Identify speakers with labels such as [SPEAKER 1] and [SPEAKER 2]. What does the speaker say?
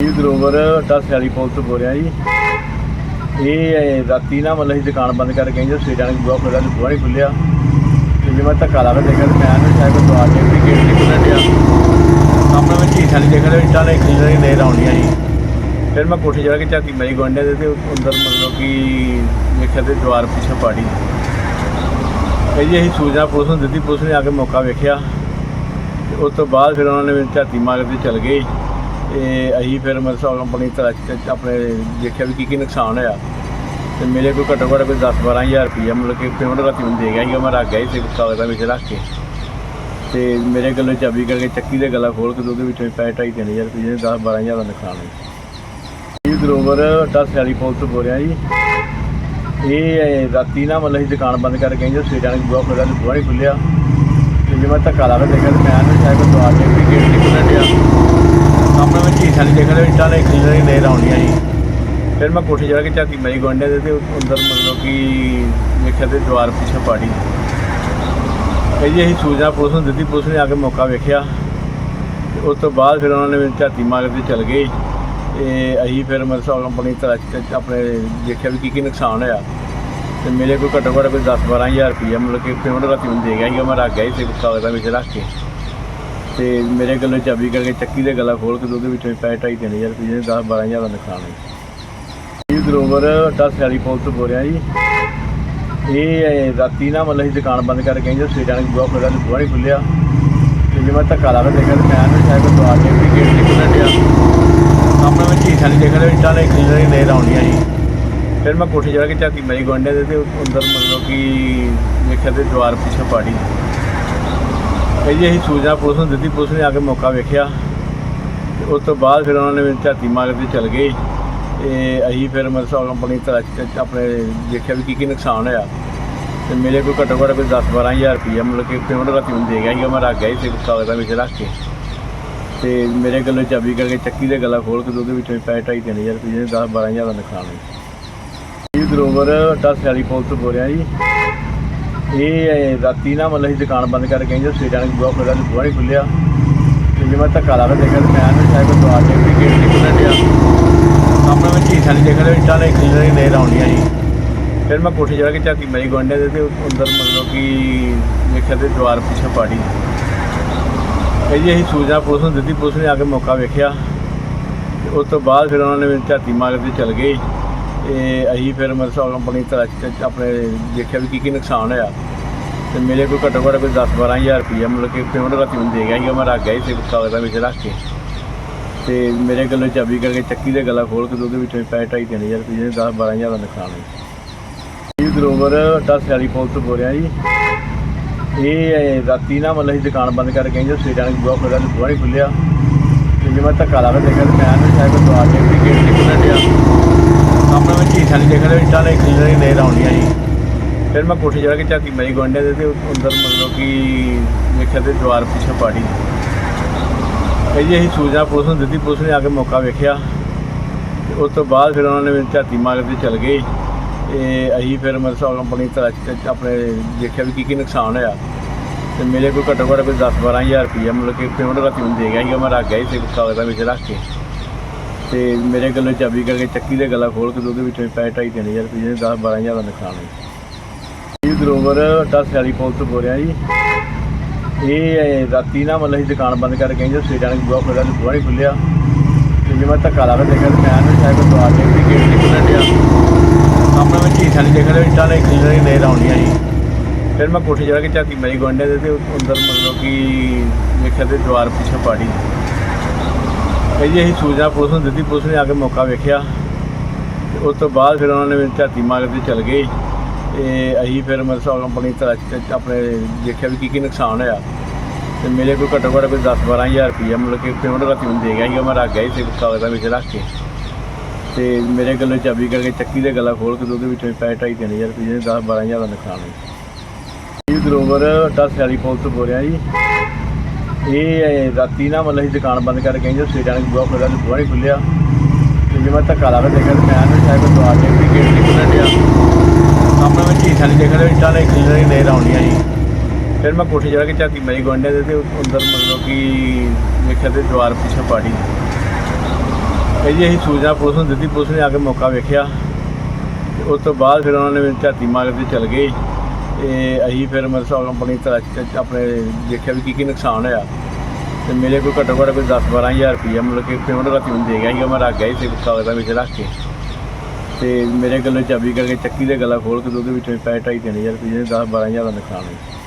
[SPEAKER 1] ਜੀ ਗਰੋਵਰ ਅੱਡਾ ਸਿਆਲੀ ਪੁਲ ਤੋਂ ਬੋਲ ਰਿਹਾ ਜੀ। ਇਹ ਰਾਤੀ ਨਾ ਮਤਲਬ ਅਸੀਂ ਦੁਕਾਨ ਬੰਦ ਕਰਕੇ ਗਏ ਜੀ ਸਵੇਰਾਂ ਨੂੰ ਬੂਹਾ ਖੋਲ੍ਹਿਆ ਤੇ ਬੂਹਾ ਨਹੀਂ ਖੁੱਲਿਆ ਤੇ ਜੇ ਮੈਂ ਧੱਕਾ ਲਾ ਕੇ ਦੇਖਿਆ ਤੇ ਮੈਂ ਨਾ ਸ਼ਾਇਦ ਦਵਾ ਕੇ ਵੀ ਗੇਟ ਨਹੀਂ ਖੁੱਲ੍ਹਣ ਡਿਆ। ਸਾਹਮਣੇ ਮੈਂ ਢੀਠਾ ਨਹੀਂ ਦੇਖ ਰਿਹਾ ਇੱਟਾਂ ਨੇ ਖਿਲਰੀ ਨਜ਼ਰ ਆਉਂਦੀਆਂ ਜੀ। ਫਿਰ ਮੈਂ ਕੋਠੇ ਚੜ੍ਹ ਕੇ ਝਾਤੀ ਮਾਰੀ ਗੁਆਂਢੀਆਂ ਦੇ ਤੇ ਅੰਦਰ ਮਤਲਬ ਕਿ ਦੇਖਿਆ ਤੇ ਦੁਆਰ ਪਿੱਛੇ ਪਾੜੀ। ਇਹ ਜੀ ਅਸੀਂ ਸੂਚਨਾ ਪੁਲਿਸ ਨੂੰ ਦਿੱਤੀ, ਪੁਲਿਸ ਨੇ ਆ ਕੇ ਮੌਕਾ ਵੇਖਿਆ। ਤੇ ਉਸ ਤੋਂ ਬਾਅਦ ਫਿਰ ਉਹਨਾਂ ਨੇ ਮੈਨੂੰ ਝਾਤੀ ਮਾਰ ਕੇ ਚਲ ਗਏ। ਤੇ ਅਸੀਂ ਫਿਰ ਮਤਲਬ ਕੰਪਨੀ ਤਰ੍ਹਾਂ ਚ ਆਪਣੇ ਦੇਖਿਆ ਵੀ ਕੀ ਕੀ ਨੁਕਸਾਨ ਹੋਇਆ। ਤੇ ਮੇਰੇ ਕੋਲ ਘੱਟੋ ਘੱਟ ਕੋਈ 10 12000 ਰੁਪਈਆ ਮਤਲਬ ਕਿ ਪੇਮੈਂਟ ਰਾਤੀ ਮੈਨੂੰ ਦੇ ਗਿਆ ਸੀਗਾ ਮੈਂ ਰੱਖ ਗਿਆ ਸੀ ਕਾਗਜ਼ ਦਾ ਵਿੱਚ ਰੱਖ ਕੇ। ਤੇ ਮੇਰੇ ਗੱਲੋਂ ਚਾਬੀ ਕਰਕੇ ਚੱਕੀ ਦੇ ਗਲਾ ਖੋਲ ਕੇ ਤੇ ਉਹਦੇ ਵਿੱਚੋਂ ਪੈਸੇ ਢਾਈ ਤਿੰਨ ਹਜ਼ਾਰ ਰੁਪਏ 10 12000 ਦਾ ਨੁਕਸਾਨ ਹੋਇਆ। ਜੀ ਗਰੋਵਰ ਅੱਡਾ ਸਿਆਲੀ ਪੁਲ ਤੋਂ ਬੋਲ ਰਿਹਾ ਜੀ। ਇਹ ਰਾਤੀ ਨਾ ਮਤਲਬ ਅਸੀਂ ਦੁਕਾਨ ਬੰਦ ਕਰਕੇ ਗਏ ਜੀ ਸਵੇਰਾਂ ਨੂੰ ਬੂਹਾ ਖੋਲ੍ਹਿਆ ਤੇ ਬੂਹਾ ਨਹੀਂ ਖੁੱਲਿਆ ਤੇ ਜੇ ਮੈਂ ਧੱਕਾ ਲਾ ਕੇ ਦੇਖਿਆ ਮੈਂ ਨਾ ਸ਼ਾਇਦ ਦਵਾ ਕੇ ਗੇਟ ਨਹੀਂ ਖੁੱਲ੍ਹਣ ਸਾਹਮਣੇ ਮੈਂ ਢੀਠਾ ਨਹੀਂ ਦੇਖ ਰਿਹਾ ਇੱਟਾਂ ਨੇ ਖਿਲਰੀ ਨਜ਼ਰ ਆਉਂਦੀਆਂ ਜੀ। ਫਿਰ ਮੈਂ ਕੋਠੇ ਚੜ੍ਹ ਕੇ ਝਾਤੀ ਮਾਰੀ ਗੁਆਂਢੀਆਂ ਦੇ ਤੇ ਅੰਦਰ ਮਤਲਬ ਕਿ ਵੇਖਿਆ ਤੇ ਦੁਆਰ ਪਿੱਛੇ ਪਾੜੀ। ਇਹ ਜੀ ਅਸੀਂ ਸੂਚਨਾ ਪੁਲਿਸ ਨੂੰ ਦਿੱਤੀ, ਪੁਲਿਸ ਨੇ ਆ ਕੇ ਮੌਕਾ ਵੇਖਿਆ। ਤੇ ਉਸ ਤੋਂ ਬਾਅਦ ਫਿਰ ਉਹਨਾਂ ਨੇ ਮੈਨੂੰ ਝਾਤੀ ਮਾਰ ਕੇ ਚਲ ਗਏ। ਤੇ ਅਸੀਂ ਫਿਰ ਮਤਲਬ ਆਪਣੀ ਤਰ੍ਹਾਂ ਆਪਣੇ ਦੇਖਿਆ ਵੀ ਕੀ ਕੀ ਨੁਕਸਾਨ ਹੋਇਆ। ਤੇ ਮੇਰੇ ਕੋਲ ਘੱਟੋ ਘੱਟ ਕੋਈ 10 12000 ਰੁਪਈਆ ਮਤਲਬ ਕਿ ਪੇਮੈਂਟ ਰਾਤੀ ਮੈਨੂੰ ਦੇ ਗਿਆ ਸੀਗਾ। ਮੈਂ ਰੱਖ ਗਿਆ ਸੀ ਕਾਗਜ਼ਾਂ ਵਿੱਚ ਰੱਖ ਕੇ। ਤੇ ਮੇਰੇ ਗੱਲੋਂ ਚਾਬੀ ਕਰਕੇ ਚੱਕੀ ਦੇ ਗਲਾ ਖੋਲ ਕੇ ਤੇ ਉਹਦੇ ਵਿੱਚੋਂ ਪੈਸੇ ਢਾਈ ਤਿੰਨ ਹਜ਼ਾਰ ਰੁਪਏ 10 12000 ਦਾ ਨੁਕਸਾਨ ਹੋਇਆ। ਇਹ ਗਰੋਵਰ ਅੱਡਾ ਸਿਆਲੀ ਪੁਲ ਤੋਂ ਬੋਲ ਰਿਹਾ ਜੀ। ਇਹ ਰਾਤੀ ਨਾ ਮਤਲਬ ਅਸੀਂ ਦੁਕਾਨ ਬੰਦ ਕਰਕੇ ਗਏ ਜੀ ਸਵੇਰਾਂ ਨੂੰ ਬੂਹਾ ਖੋਲ੍ਹਿਆ ਤੇ ਬੂਹਾ ਨਹੀਂ ਖੁੱਲਿਆ। ਤੇ ਜੇ ਮੈਂ ਧੱਕਾ ਲਾ ਕੇ ਦੇਖਿਆ ਤੇ ਮੈਂ ਨਾ ਸ਼ਾਇਦ ਦਵਾ ਦੇ ਵੀ ਗੇਟ ਨਹੀਂ ਖੁੱਲ੍ਹਣ ਡਿਆ। ਸਾਹਮਣੇ ਮੈਂ ਢੀਠਾ ਨਹੀਂ ਦੇਖ ਰਿਹਾ ਇੱਟਾਂ ਨੇ ਖਿਲਰੀ ਨਜ਼ਰ ਆਉਂਦੀਆਂ ਜੀ। ਫਿਰ ਮੈਂ ਕੋਠੇ ਚੜ੍ਹ ਕੇ ਝਾਤੀ ਮਾਰੀ ਗੁਆਂਢੀਆਂ ਦੇ ਤੇ ਅੰਦਰ ਮਤਲਬ ਕਿ ਵੇਖਿਆ ਤੇ ਦੁਆਰ ਪਿੱਛੇ ਪਾੜੀ। ਇਹ ਜੀ, ਅਸੀਂ ਸੂਚਨਾ ਪੁਲਿਸ ਨੂੰ ਦਿੱਤੀ, ਪੁਲਿਸ ਨੇ ਆ ਕੇ ਮੌਕਾ ਵੇਖਿਆ। ਤੇ ਉਸ ਤੋਂ ਬਾਅਦ ਫਿਰ ਉਹਨਾਂ ਨੇ ਮੈਨੂੰ ਝਾਤੀ ਮਾਰ ਕੇ ਚਲ ਗਏ। ਤੇ ਅਸੀਂ ਫਿਰ ਮਤਲਬ ਆਪਣੀ ਤਰ੍ਹਾਂ ਚ ਆਪਣੇ ਦੇਖਿਆ ਵੀ ਕੀ ਕੀ ਨੁਕਸਾਨ ਹੋਇਆ। ਤੇ ਮੇਰੇ ਕੋਲ ਘੱਟੋ ਘੱਟ ਕੋਈ 10 12000 ਰੁਪਈਆ, ਮਤਲਬ ਕਿ ਪੇਮੈਂਟ ਰਾਤੀ ਮੈਨੂੰ ਦੇ ਗਿਆ ਸੀਗਾ, ਮੈਂ ਰੱਖ ਗਿਆ ਸੀ ਕਾਗਜ਼ਾਂ ਵਿੱਚ ਰੱਖ ਕੇ। ਤੇ ਮੇਰੇ ਗੱਲੋਂ ਚਾਬੀ ਕਰਕੇ ਚੱਕੀ ਦੇ ਗਲਾ ਖੋਲ ਕੇ ਤੇ ਉਹਦੇ ਵਿੱਚੋਂ ਪੈਸੇ ਢਾਈ ਤਿੰਨ ਹਜ਼ਾਰ ਰੁਪਏ 10 12000 ਦਾ ਨੁਕਸਾਨ ਹੋਇਆ। ਜੀ ਗਰੋਵਰ ਅੱਡਾ ਸਿਆਲੀ ਪੁਲ ਤੋਂ ਬੋਲ ਰਿਹਾ ਜੀ। ਇਹ ਰਾਤੀ ਨਾ ਮਤਲਬ ਅਸੀਂ ਦੁਕਾਨ ਬੰਦ ਕਰਕੇ ਗਏ ਜੀ ਸਵੇਰਾਂ ਨੂੰ ਬੂਹਾ ਖੋਲ੍ਹਿਆ ਤੇ ਬੂਹਾ ਨਹੀਂ ਖੁੱਲਿਆ। ਤੇ ਜੇ ਮੈਂ ਧੱਕਾ ਲਾ ਕੇ ਦੇਖਿਆ ਤੇ ਮੈਂ ਨਾ ਸ਼ਾਇਦ ਦਵਾ ਕੇ ਵੀ ਗੇਟ ਨਹੀਂ ਖੁੱਲ੍ਹਣ ਡਿਆ। ਸਾਹਮਣੇ ਮੈਂ ਢੀਠਾ ਨਹੀਂ ਦੇਖਣ ਰਿਹਾ ਇੱਟਾਂ ਨੇ ਖਿਲਰੀ ਨਜ਼ਰ ਆਉਂਦੀਆਂ ਜੀ। ਫਿਰ ਮੈਂ ਕੋਠੇ ਜਾ ਕੇ ਝਾਤੀ ਮਾਰੀ ਗੁਆਂਢੀਆਂ ਦੇ ਤੇ ਅੰਦਰ ਮਤਲਬ ਕਿ ਦੇਖਿਆ ਤੇ ਦੁਆਰ ਪਿੱਛੇ ਪਾੜੀ। ਇਹ ਜੀ ਅਸੀਂ ਸੂਚਨਾ ਪੁਲਿਸ ਨੂੰ ਦਿੱਤੀ, ਪੁਲਿਸ ਨੇ ਆ ਕੇ ਮੌਕਾ ਵੇਖਿਆ। ਤੇ ਉਸ ਤੋਂ ਬਾਅਦ ਫਿਰ ਉਹਨਾਂ ਨੇ ਮੈਨੂੰ ਝਾਤੀ ਮਾਰ ਕੇ ਚਲ ਗਏ। ਤੇ ਅਸੀਂ ਫਿਰ ਮਤਲਬ ਕੰਪਨੀ ਤਰ੍ਹਾਂ ਚ ਆਪਣੇ ਦੇਖਿਆ ਵੀ ਕੀ ਕੀ ਨੁਕਸਾਨ ਹੋਇਆ। ਤੇ ਮੇਰੇ ਕੋਲ ਘੱਟੋ ਘੱਟ ਕੋਈ 10 12000 ਰੁਪਈਆ ਮਤਲਬ ਕਿ ਪੇਮੈਂਟ ਰਾਤੀ ਮੈਨੂੰ ਦੇ ਗਿਆ ਸੀਗਾ, ਮੈਂ ਰੱਖ ਗਿਆ ਸੀ ਕਾਗਜ਼ਾਂ ਵਿੱਚ ਰੱਖ ਕੇ। ਤੇ ਮੇਰੇ ਗੱਲੋਂ ਚਾਬੀ ਕਰਕੇ ਚੱਕੀ ਦੇ ਗਲਾ ਖੋਲ ਕੇ ਤੇ ਉਹਦੇ ਵਿੱਚੋਂ ਪੈਸੇ ਢਾਈ ਤਿੰਨ ਹਜ਼ਾਰ ਰੁਪਏ 10 12000 ਦਾ ਨੁਕਸਾਨ ਹੋਇਆ। ਜੀ ਗਰੋਵਰ ਅੱਡਾ ਸਿਆਲੀ ਪੁਲ ਤੋਂ ਬੋਲ ਰਿਹਾ ਜੀ। ਇਹ ਰਾਤੀ ਨਾ ਮਤਲਬ ਅਸੀਂ ਦੁਕਾਨ ਬੰਦ ਕਰਕੇ ਗਏ ਜੀ ਸਵੇਰਾਂ ਨੂੰ ਬੂਹਾ ਖੋਲ੍ਹਿਆ ਤੇ ਬੂਹਾ ਨਹੀਂ ਖੁੱਲਿਆ ਤੇ ਜੇ ਮੈਂ ਧੱਕਾ ਲਾ ਕੇ ਦੇਖਿਆ ਤੇ ਮੈਂ ਨਾ ਸ਼ਾਇਦ ਦਵਾ ਕੇ ਵੀ ਗੇਟ ਨਹੀਂ ਡਿਆ। ਸਾਹਮਣੇ ਮੈਂ ਢੀਠਾ ਨਹੀਂ ਦੇਖ ਰਿਹਾ ਇੱਟਾਂ ਨੇ ਖਿਲਰੀ ਨਜ਼ਰ ਆਉਂਦੀਆਂ ਜੀ। ਫਿਰ ਮੈਂ ਕੋਠੇ ਜਾ ਕੇ ਝਾਤੀ ਮਾਰੀ ਗੁਆਂਢੀਆਂ ਦੇ ਤੇ ਅੰਦਰ ਮਤਲਬ ਕਿ ਦੇਖਿਆ ਤੇ ਦੁਆਰ ਪਿੱਛੇ ਪਾੜੀ। ਇਹ ਜੀ ਅਸੀਂ ਸੂਚਨਾ ਪੁਲਿਸ ਨੂੰ ਦਿੱਤੀ, ਪੁਲਿਸ ਨੇ ਆ ਕੇ ਮੌਕਾ ਵੇਖਿਆ। ਤੇ ਉਸ ਤੋਂ ਬਾਅਦ ਫਿਰ ਉਹਨਾਂ ਨੇ ਮੈਨੂੰ ਝਾਤੀ ਮਾਰ ਕੇ ਚਲ ਗਏ। ਤੇ ਅਸੀਂ ਫਿਰ ਮਤਲਬ ਕੰਪਨੀ ਤਰ੍ਹਾਂ ਆਪਣੇ ਦੇਖਿਆ ਵੀ ਕੀ ਕੀ ਨੁਕਸਾਨ ਹੋਇਆ। ਤੇ ਮੇਰੇ ਕੋਲ ਘੱਟੋ ਘੱਟ ਕੋਈ 10 12000 ਰੁਪਈਆ ਮਤਲਬ ਕਿ ਪੇਮੈਂਟ ਰਾਤੀ ਮੈਨੂੰ ਦੇ ਗਿਆ ਸੀਗਾ, ਮੈਂ ਰੱਖ ਗਿਆ ਸੀ ਕਾਗਜ਼ਾਂ ਵਿੱਚ ਰੱਖ ਕੇ। ਤੇ ਮੇਰੇ ਗੱਲੋਂ ਚਾਬੀ ਕਰਕੇ ਚੱਕੀ ਦੇ ਗਲਾ ਖੋਲ ਕੇ ਤੇ ਉਹਦੇ ਵਿੱਚੋਂ ਪੈਸੇ ਢਾਈ ਤਿੰਨ ਹਜ਼ਾਰ ਰੁਪਏ 10 12000 ਦਾ ਨੁਕਸਾਨ ਹੋਇਆ। ਜੀ ਗਰੋਵਰ ਅੱਡਾ ਸਿਆਲੀ ਪੁਲ ਤੋਂ ਬੋਲ ਰਿਹਾ ਜੀ। ਇਹ ਰਾਤੀ ਨਾ ਮਤਲਬ ਅਸੀਂ ਦੁਕਾਨ ਬੰਦ ਕਰਕੇ ਗਏ ਜੀ ਸਵੇਰਾਂ ਨੂੰ ਬੂਹਾ ਖੋਲ੍ਹਿਆ ਤੇ ਬੂਹਾ ਨਹੀਂ ਖੁੱਲਿਆ। ਤੇ ਜੇ ਮੈਂ ਧੱਕਾ ਲਾ ਕੇ ਦੇਖਿਆ ਤੇ ਮੈਂ ਨਾ ਸ਼ਾਇਦ ਦਵਾ ਕੇ ਵੀ ਗੇਟ ਨਹੀਂ ਖੁੱਲ੍ਹਣ ਡਿਆ। ਸਾਹਮਣੇ ਮੈਂ ਢੀਠਾ ਨਹੀਂ ਦੇਖ ਰਿਹਾ ਇੱਟਾਂ ਨੇ ਖਿਲਰੀ ਨਜ਼ਰ ਆਉਂਦੀਆਂ ਜੀ। ਫਿਰ ਮੈਂ ਕੋਠੇ ਜਾ ਕੇ ਝਾਤੀ ਮਾਰੀ ਗੁਆਂਢੀਆਂ ਦੇ ਤੇ ਅੰਦਰ ਮਤਲਬ ਕਿ ਵੇਖਿਆ ਤੇ ਦੁਆਰ ਪਿੱਛੇ ਪਾੜੀ। ਇਹ ਜੀ ਅਸੀਂ ਸੂਚਨਾ ਪੁਲਿਸ ਨੂੰ ਦਿੱਤੀ, ਪੁਲਿਸ ਨੇ ਆ ਕੇ ਮੌਕਾ ਵੇਖਿਆ। ਤੇ ਉਸ ਤੋਂ ਬਾਅਦ ਫਿਰ ਉਹਨਾਂ ਨੇ ਮੈਨੂੰ ਝਾਤੀ ਮਾਰ ਕੇ ਚਲ ਗਏ। ਤੇ ਅਸੀਂ ਫਿਰ ਮਤਲਬ ਕੰਪਨੀ ਤਰ੍ਹਾਂ ਚ ਆਪਣੇ ਦੇਖਿਆ ਵੀ ਕੀ ਕੀ ਨੁਕਸਾਨ ਹੋਇਆ। ਤੇ ਮੇਰੇ ਕੋਲ ਘੱਟੋ ਘੱਟ ਕੋਈ 10 12000 ਰੁਪਈਆ, ਮਤਲਬ ਕਿ ਪੇਮੈਂਟ ਰਾਤੀ ਮੈਨੂੰ ਦੇ ਗਿਆ ਸੀਗਾ, ਮੈਂ ਰੱਖ ਗਿਆ ਸੀ ਕਾਗਜ਼ਾਂ ਵਿੱਚ ਰੱਖ ਕੇ। ਤੇ ਮੇਰੇ ਗੱਲੋਂ ਚਾਬੀ ਕਰਕੇ ਚੱਕੀ ਦੇ ਗਲਾ ਖੋਲ ਕੇ ਤੇ ਉਹਦੇ ਵਿੱਚੋਂ ਪੈਸੇ ਢਾਈ ਤਿੰਨ ਹਜ਼ਾਰ ਰੁਪਏ 10 12000 ਦਾ ਨੁਕਸਾਨ ਹੋਇਆ। ਜੀ ਗਰੋਵਰ ਅੱਡਾ ਸਿਆਲੀ ਪੁਲ ਤੋਂ ਬੋਲ ਰਿਹਾ ਜੀ। ਇਹ ਰਾਤੀ ਨਾ ਮਤਲਬ ਅਸੀਂ ਦੁਕਾਨ ਬੰਦ ਕਰਕੇ ਗਏ ਜੀ ਸਵੇਰਾਂ ਨੂੰ ਬੂਹਾ ਖੋਲ੍ਹਿਆ ਤੇ ਬੂਹਾ ਨਹੀਂ ਖੁੱਲਿਆ ਤੇ ਜੇ ਮੈਂ ਧੱਕਾ ਲਾ ਕੇ ਦੇਖਿਆ ਤੇ ਮੈਂ ਨਾ ਸ਼ਾਇਦ ਦਵਾ ਕੇ ਵੀ ਗੇਟ ਨਹੀਂ ਖੁੱਲ੍ਹਣ ਡਿਆ। ਸਾਹਮਣੇ ਮੈਂ ਢੀਠਾ ਨਹੀਂ ਦੇਖਣ ਰਿਹਾ ਇੱਟਾਂ ਨੇ ਖਿਲਰੀ ਨਜ਼ਰ ਆਉਂਦੀਆਂ ਜੀ। ਫਿਰ ਮੈਂ ਕੋਠੇ ਜਾ ਕੇ ਝਾਤੀ ਮਾਰੀ ਗੁਆਂਢੀਆਂ ਦੇ ਤੇ ਅੰਦਰ ਮਤਲਬ ਕਿ ਦੇਖਿਆ ਤੇ ਦੁਆਰ ਪਿੱਛੇ ਪਾੜੀ। ਇਹ ਜੀ ਅਸੀਂ ਸੂਚਨਾ ਪੁਲਿਸ ਨੂੰ ਦਿੱਤੀ, ਪੁਲਿਸ ਨੇ ਆ ਕੇ ਮੌਕਾ ਵੇਖਿਆ। ਤੇ ਉਸ ਤੋਂ ਬਾਅਦ ਫਿਰ ਉਹਨਾਂ ਨੇ ਮੈਨੂੰ ਝਾਤੀ ਮਾਰ ਕੇ ਚਲ ਗਏ। ਤੇ ਅਸੀਂ ਫਿਰ ਮਤਲਬ ਆਪਣੀ ਤਲਾਸ਼ ਚ ਆਪਣੇ ਦੇਖਿਆ ਵੀ ਕੀ ਕੀ ਨੁਕਸਾਨ ਹੋਇਆ। ਤੇ ਮੇਰੇ ਕੋਲ ਘੱਟੋ ਘੱਟ ਕੋਈ 10 12000 ਰੁਪਈਆ, ਮਤਲਬ ਕਿ ਪੇਮੈਂਟ ਰਾਤੀ ਮੈਨੂੰ ਦੇ ਗਿਆ ਸੀਗਾ ਮੈਂ ਰੱਖ ਗਿਆ ਸੀ ਕਾਗਜ਼ਾਂ ਵਿੱਚ ਰੱਖ ਕੇ। ਤੇ ਮੇਰੇ ਗੱਲੋਂ ਚਾਬੀ ਕਰਕੇ ਚੱਕੀ ਦੇ ਗਲਾ ਖੋਲ ਕੇ ਤੇ ਉਹਦੇ ਵਿੱਚੋਂ ਪੈਸੇ ਢਾਈ ਤਿੰਨ ਹਜ਼ਾਰ ਰੁਪਏ 10 12000 ਦਾ ਨੁਕਸਾਨ ਹੋਇਆ।